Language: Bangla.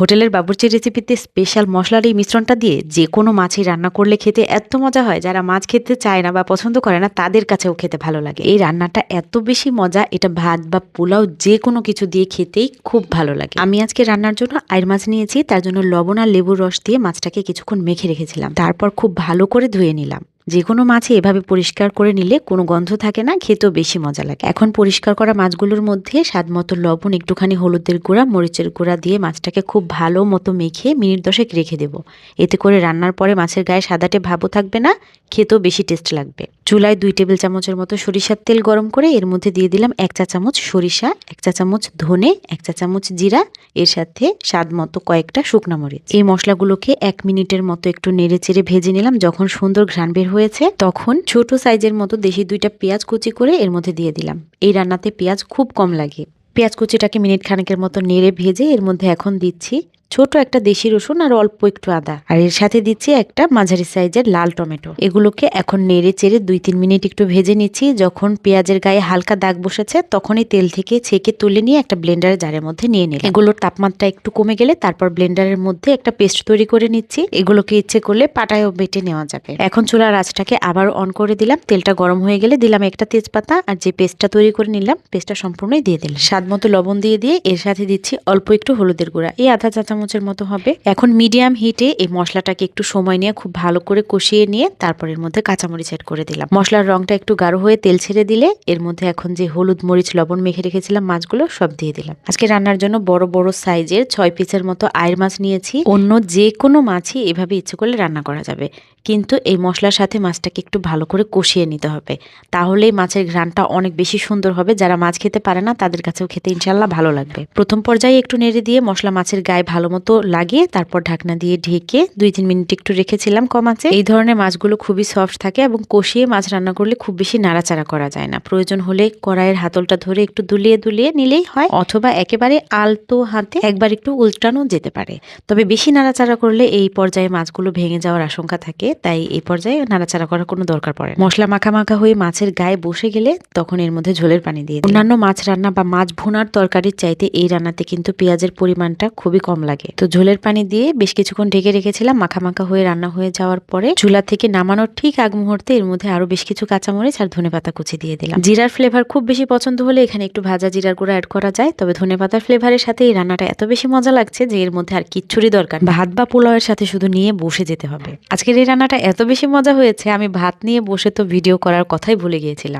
হোটেলের বাবুর্চির রেসিপিতে স্পেশাল মশলার এই মিশ্রণটা দিয়ে যে কোনো মাছই রান্না করলে খেতে এত মজা হয়, যারা মাছ খেতে চায় না বা পছন্দ করে না, তাদের কাছেও খেতে ভালো লাগে। এই রান্নাটা এত বেশি মজা, এটা ভাত বা পোলাও যে কোনো কিছু দিয়ে খেতেই খুব ভালো লাগে। আমি আজকে রান্নার জন্য আইর মাছ নিয়েছি, তার জন্য লবণ আর লেবুর রস দিয়ে মাছটাকে কিছুক্ষণ মেখে রেখেছিলাম। তারপর খুব ভালো করে ধুয়ে নিলাম। যে কোনো মাছই এভাবে পরিষ্কার করে নিলে কোনো গন্ধ থাকে না, খেতেও বেশি মজা লাগে। এখন পরিষ্কার করা মাছগুলোর মধ্যে স্বাদ মতো লবণ, একটুখানি হলুদের গুঁড়া, মরিচের গুঁড়া দিয়ে মাছটাকে খুব ভালো মতো মেখে মিনিট দশেক রেখে দেবো। এতে করে রান্নার পরে মাছের গায়ে সাদাটে ভাবও থাকবে না, খেতেও বেশি টেস্ট লাগবে। চুলায় দুই টেবিল চামচের মতো সরিষার তেল গরম করে এর মধ্যে দিয়ে দিলাম এক চা চামচ সরিষা, এক চা চামচ ধনে, এক চা চামচ জিরা, এর সাথে স্বাদ মতো কয়েকটা শুকনা মরিচ। এই মশলাগুলোকে এক মিনিটের মতো একটু নেড়ে চেড়ে ভেজে নিলাম। যখন সুন্দর ঘ্রাণ বের হয়েছে, তখন ছোট সাইজের মতো দেশি দুইটা পেঁয়াজ কুচি করে এর মধ্যে দিয়ে দিলাম। এই রান্নাতে পেঁয়াজ খুব কম লাগে। পেঁয়াজ কুচিটাকে মিনিট খানেকের মতো নেড়ে ভেজে এর মধ্যে এখন দিচ্ছি ছোট একটা দেশি রসুন আর অল্প একটু আদা। আর এর সাথে দিচ্ছি একটা মাঝারি সাইজের লাল টমেটো। এগুলোকে এখন নেড়ে চেড়ে দুই তিন মিনিট একটু ভেজে নিচ্ছি। যখন পেঁয়াজের গায়ে হালকা দাগ বসেছে, তখনই তেল থেকে ছেঁকে তুলে নিয়ে একটা ব্লেন্ডারের জারের মধ্যে নিয়ে নিলাম। এগুলোর তাপমাত্রা একটু কমে গেলে তারপর ব্লেন্ডারের মধ্যে একটা পেস্ট তৈরি করে নিচ্ছি। এগুলোকে ইচ্ছে করলে পাটায়ও বেটে নেওয়া যাবে। এখন চুলার আঁচটাকে আবার অন করে দিলাম। তেলটা গরম হয়ে গেলে দিলাম একটা তেজপাতা। আর যে পেস্টটা তৈরি করে নিলাম, পেস্টটা সম্পূর্ণই দিয়ে দিলাম। স্বাদ মতো লবণ দিয়ে দিয়ে এর সাথে দিচ্ছি অল্প একটু হলুদের গুঁড়া। এই আধা চা চামচের মতো হবে। এখন মিডিয়াম হিটে এই মশলাটাকে একটু সময় নিয়ে খুব ভালো করে কষিয়ে নিয়ে তারপর এর মধ্যে কাঁচামরিচ অ্যাড করে দিলাম। মশলার রংটা একটু গাঢ় হয়ে তেল ছেড়ে দিলে এর মধ্যে এখন যে হলুদ, মরিচ, লবণ মেখে রেখেছিলাম মাছগুলো সব দিয়ে দিলাম। আজকে রান্নার জন্য বড় বড় সাইজের ছয় পিসের মতো আয়ের মাছ নিয়েছি। অন্য যে কোনো মাছই এভাবে ইচ্ছে করলে রান্না করা যাবে। কিন্তু এই মশলার সাথে মাছটাকে একটু ভালো করে কষিয়ে নিতে হবে। তাহলেই মাছের ঘ্রাণটা অনেক বেশি সুন্দর হবে। যারা মাছ খেতে পারে না, তাদের কাছেও খেতে ইনশাল্লাহ ভালো লাগবে। প্রথম পর্যায়ে একটু নেড়ে দিয়ে মশলা মাছের গায়ে ভালো মতো লাগিয়ে তারপর ঢাকনা দিয়ে ঢেকে দুই তিন মিনিট একটু রেখেছিলাম কম আছে। এই ধরনের মাছগুলো খুবই সফট থাকে এবং কষিয়ে মাছ রান্না করলে খুব বেশি নাড়াচাড়া করা যায় না। প্রয়োজন হলে কড়াইয়ের হাতলটা ধরে একটু দুলিয়ে দুলিয়ে নিলেই হয় অথবা একেবারে আলতো হাতে একবার একটু উল্টানো যেতে পারে। তবে বেশি নাড়াচাড়া করলে এই পর্যায়ে মাছগুলো ভেঙে যাওয়ার আশঙ্কা থাকে, তাই এই পর্যায়ে নাড়াচাড়া করার কোনো দরকার পড়ে মশলা মাখা মাখা হয়ে মাছের গায়ে বসে গেলে তখন এর মধ্যে ঝোলের পানি দিয়ে অন্যান্য মাছ রান্না বা মাছ ভুনার তরকারির চাইতে এই রান্নাতে কিন্তু পেঁয়াজের পরিমাণটা খুবই কম লাগে। তো ঝোলের পানি দিয়ে বেশ কিছুক্ষণ ঢেকে রেখেছিলাম। মাখা মাখা হয়ে রান্না হয়ে যাওয়ার পরে চুলা থেকে নামানোর ঠিক আগ মুহূর্তে এর মধ্যে আরও বেশ কিছু কাঁচামরিচ আর ধনে পাতা কুচি দিয়ে দিলাম। জিরার ফ্লেভার খুব বেশি পছন্দ হলে এখানে একটু ভাজা জিরার গুঁড়া অ্যাড করা যায়। তবে ধনে পাতার ফ্লেভারের সাথে এই রান্নাটা এত বেশি মজা লাগছে যে এর মধ্যে আর কিচ্ছুরই দরকার ভাত বা পোলাওয়ের সাথে শুধু নিয়ে বসে যেতে হবে। আজকের এই রান্নাটা এত বেশি মজা হয়েছে, আমি ভাত নিয়ে বসে তো ভিডিও করার কথাই ভুলে গিয়েছিলাম।